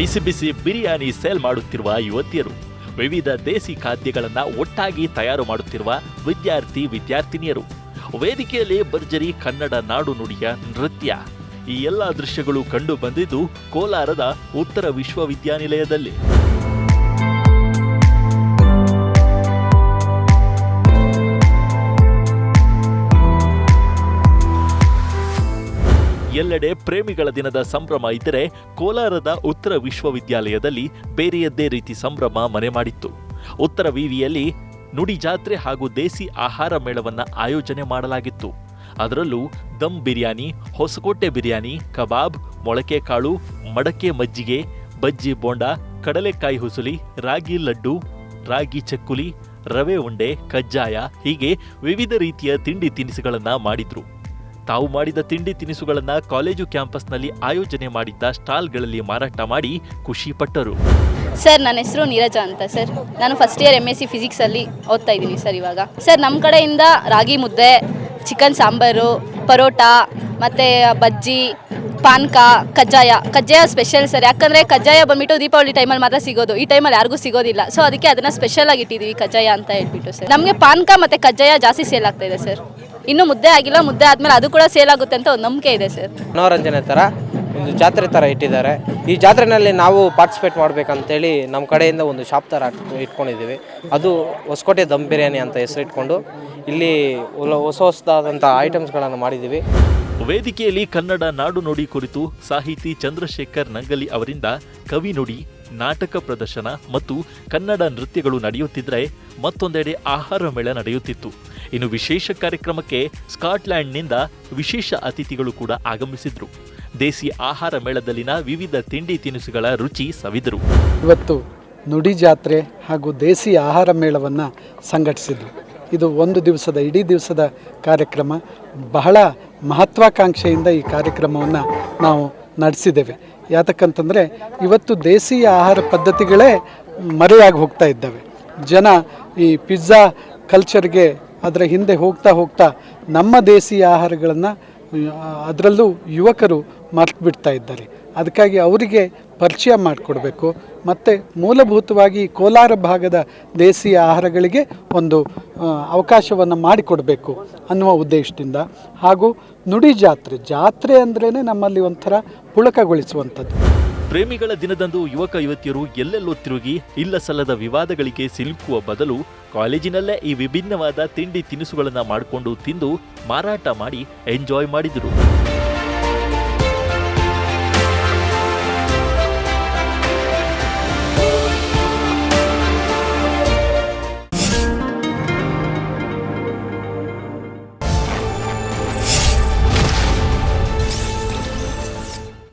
ಬಿಸಿ ಬಿಸಿ biryani sale ಮಾಡುತ್ತಿರುವ ಯುವತಿಯರು. ವಿವಿಧ ದೇಸಿ ಖಾದ್ಯಗಳನ್ನು ಒಟ್ಟಾಗಿ ತಯಾರು ಮಾಡುತ್ತಿರುವ ವಿದ್ಯಾರ್ಥಿ ವಿದ್ಯಾರ್ಥಿನಿಯರು. ವೇದಿಕೆಯಲ್ಲಿ ಭರ್ಜರಿ ಕನ್ನಡ ನಾಡು ನುಡಿಯ ನೃತ್ಯ. ಈ ಎಲ್ಲ ದೃಶ್ಯಗಳು ಕಂಡು ಬಂದಿದ್ದು ಕೋಲಾರದ ಉತ್ತರ ವಿಶ್ವವಿದ್ಯಾನಿಲಯದಲ್ಲಿ. ಎಲ್ಲೆಡೆ ಪ್ರೇಮಿಗಳ ದಿನದ ಸಂಭ್ರಮ ಇದ್ದರೆ ಕೋಲಾರದ ಉತ್ತರ ವಿಶ್ವವಿದ್ಯಾಲಯದಲ್ಲಿ ಬೇರೆಯದ್ದೇ ರೀತಿ ಸಂಭ್ರಮ ಮನೆ ಮಾಡಿತ್ತು. ಉತ್ತರ ವಿವಿಯಲ್ಲಿ ನುಡಿ ಜಾತ್ರೆ ಹಾಗೂ ದೇಸಿ ಆಹಾರ ಮೇಳವನ್ನ ಆಯೋಜನೆ ಮಾಡಲಾಗಿತ್ತು. ಅದರಲ್ಲೂ ದಮ್ ಬಿರಿಯಾನಿ, ಹೊಸಕೋಟೆ ಬಿರಿಯಾನಿ, ಕಬಾಬ್ ಮೊಳಕೆ ಕಾಳು ಮಡಕೆ ಮಜ್ಜಿಗೆ, ಬಜ್ಜಿ ಬೋಂಡ, ಕಡಲೆಕಾಯಿ ಹುಸುಲಿ, ರಾಗಿ ಲಡ್ಡು, ರಾಗಿ ಚಕ್ಕುಲಿ, ರವೆ ಉಂಡೆ, ಕಜ್ಜಾಯ ಹೀಗೆ ವಿವಿಧ ರೀತಿಯ ತಿಂಡಿ ತಿನಿಸುಗಳನ್ನು ಮಾಡಿದ್ರು. ತಾವು ಮಾಡಿದ ತಿಂಡಿ ತಿನಿಸುಗಳನ್ನು ಕಾಲೇಜು ಕ್ಯಾಂಪಸ್ನಲ್ಲಿ ಆಯೋಜನೆ ಮಾಡಿದ್ದ ಸ್ಟಾಲ್ಗಳಲ್ಲಿ ಮಾರಾಟ ಮಾಡಿ ಖುಷಿ ಪಟ್ಟರು ಸರ್, ನನ್ನ ಹೆಸರು ನೀರಜ ಅಂತ ಸರ್. ನಾನು first year M S C ಫಿಸಿಕ್ಸಲ್ಲಿ ಓದ್ತಾ ಇದ್ದೀನಿ ಸರ್ ಇವಾಗ. ಸರ್, ನಮ್ಮ ಕಡೆಯಿಂದ ರಾಗಿ ಮುದ್ದೆ, ಚಿಕನ್ ಸಾಂಬಾರು, ಪರೋಟ, ಮತ್ತು ಬಜ್ಜಿ, ಪಾನ್ಕ, ಕಜ್ಜಾಯ. ಕಜ್ಜಾಯ ಸ್ಪೆಷಲ್ ಸರ್. ಯಾಕಂದರೆ ಕಜ್ಜಾಯ ಬಂದ್ಬಿಟ್ಟು ದೀಪಾವಳಿ ಟೈಮಲ್ಲಿ ಮಾತ್ರ ಸಿಗೋದು. ಈ ಟೈಮಲ್ಲಿ ಯಾರಿಗೂ ಸಿಗೋದಿಲ್ಲ. ಸೊ ಅದಕ್ಕೆ ಅದನ್ನು ಸ್ಪೆಷಲ್ ಆಗಿ ಇಟ್ಟಿದ್ದೀವಿ ಕಜ್ಜಾಯ ಅಂತ ಹೇಳ್ಬಿಟ್ಟು ಸರ್. ನಮಗೆ ಪಾನ್ಕ ಮತ್ತು ಕಜ್ಜಾಯ ಜಾಸ್ತಿ ಸೇಲ್ ಆಗ್ತಾ ಇದೆ ಸರ್. ಇನ್ನೂ ಮುದ್ದೆ ಆಗಿಲ್ಲ, ಮುದ್ದೆ ಆದಮೇಲೆ ಅದು ಕೂಡ ಸೇಲ್ ಆಗುತ್ತೆ ಅಂತ ಒಂದು ನಂಬಿಕೆ ಇದೆ ಸರ್. ಮನೋರಂಜನೆ ಥರ, ಒಂದು ಜಾತ್ರೆ ಥರ ಇಟ್ಟಿದ್ದಾರೆ. ಈ ಜಾತ್ರೆನಲ್ಲಿ ನಾವು ಪಾರ್ಟಿಸಿಪೇಟ್ ಮಾಡಬೇಕಂತೇಳಿ ನಮ್ಮ ಕಡೆಯಿಂದ ಒಂದು ಶಾಪ್ ಹಾಕ್- ಇಟ್ಕೊಂಡಿದ್ದೀವಿ. ಅದು ಹೊಸಕೋಟೆ ದಮ್ ಬಿರಿಯಾನಿ ಅಂತ ಹೆಸರಿಟ್ಕೊಂಡು ಇಲ್ಲಿ ಹೊಸ ಹೊಸ ಐಟಮ್ಸ್ ಐಟಮ್ಸ್ಗಳನ್ನು ಮಾಡಿದ್ದೀವಿ. ವೇದಿಕೆಯಲ್ಲಿ ಕನ್ನಡ ನಾಡು ನುಡಿ ಕುರಿತು ಸಾಹಿತಿ ಚಂದ್ರಶೇಖರ್ ನಂಗಲಿ ಅವರಿಂದ ಕವಿ ನುಡಿ, ನಾಟಕ ಪ್ರದರ್ಶನ ಮತ್ತು ಕನ್ನಡ ನೃತ್ಯಗಳು ನಡೆಯುತ್ತಿದ್ದರೆ ಮತ್ತೊಂದೆಡೆ ಆಹಾರ ಮೇಳ ನಡೆಯುತ್ತಿತ್ತು. ಇನ್ನು ವಿಶೇಷ ಕಾರ್ಯಕ್ರಮಕ್ಕೆ ಸ್ಕಾಟ್ಲ್ಯಾಂಡ್ನಿಂದ ವಿಶೇಷ ಅತಿಥಿಗಳು ಕೂಡ ಆಗಮಿಸಿದ್ರು. ದೇಸಿ ಆಹಾರ ಮೇಳದಲ್ಲಿನ ವಿವಿಧ ತಿಂಡಿ ತಿನಿಸುಗಳ ರುಚಿ ಸವಿದರು. ಇವತ್ತು ನುಡಿ ಜಾತ್ರೆ ಹಾಗೂ ದೇಸಿ ಆಹಾರ ಮೇಳವನ್ನು ಸಂಘಟಿಸಿದ್ರು. ಇದು ಒಂದು ದಿವಸದ, ಇಡೀ ದಿವಸದ ಕಾರ್ಯಕ್ರಮ. ಬಹಳ ಮಹತ್ವಾಕಾಂಕ್ಷೆಯಿಂದ ಈ ಕಾರ್ಯಕ್ರಮವನ್ನು ನಾವು ನಡೆಸಿದ್ದೇವೆ. ಯಾತಕ್ಕಂತಂದರೆ, ಇವತ್ತು ದೇಸೀಯ ಆಹಾರ ಪದ್ಧತಿಗಳೇ ಮರೆಯಾಗಿ ಹೋಗ್ತಾ ಇದ್ದಾವೆ. ಜನ ಈ ಪಿಜ್ಜಾ ಕಲ್ಚರ್ಗೆ ಅದರ ಹಿಂದೆ ಹೋಗ್ತಾ ಹೋಗ್ತಾ ನಮ್ಮ ದೇಸೀಯ ಆಹಾರಗಳನ್ನು, ಅದರಲ್ಲೂ ಯುವಕರು ಮರ್ತು ಬಿಡ್ತಾ ಇದ್ದಾರೆ. ಅದಕ್ಕಾಗಿ ಅವರಿಗೆ ಪರಿಚಯ ಮಾಡಿಕೊಡ್ಬೇಕು. ಮತ್ತು ಮೂಲಭೂತವಾಗಿ ಕೋಲಾರ ಭಾಗದ ದೇಸಿಯ ಆಹಾರಗಳಿಗೆ ಒಂದು ಅವಕಾಶವನ್ನು ಮಾಡಿಕೊಡಬೇಕು ಅನ್ನುವ ಉದ್ದೇಶದಿಂದ. ಹಾಗೂ ನುಡಿ ಜಾತ್ರೆ ಜಾತ್ರೆ ಅಂದ್ರೇ ನಮ್ಮಲ್ಲಿ ಒಂಥರ ಪುಳಕಗೊಳಿಸುವಂಥದ್ದು. ಪ್ರೇಮಿಗಳ ದಿನದಂದು ಯುವಕ ಯುವತಿಯರು ಎಲ್ಲೆಲ್ಲೋ ತಿರುಗಿ ಇಲ್ಲ ಸಲ್ಲದ ವಿವಾದಗಳಿಗೆ ಸಿಲುಕುವ ಬದಲು ಕಾಲೇಜಿನಲ್ಲೇ ಈ ವಿಭಿನ್ನವಾದ ತಿಂಡಿ ತಿನಿಸುಗಳನ್ನು ಮಾಡಿಕೊಂಡು ತಿಂದು ಮಾರಾಟ ಮಾಡಿ ಎಂಜಾಯ್ ಮಾಡಿದರು.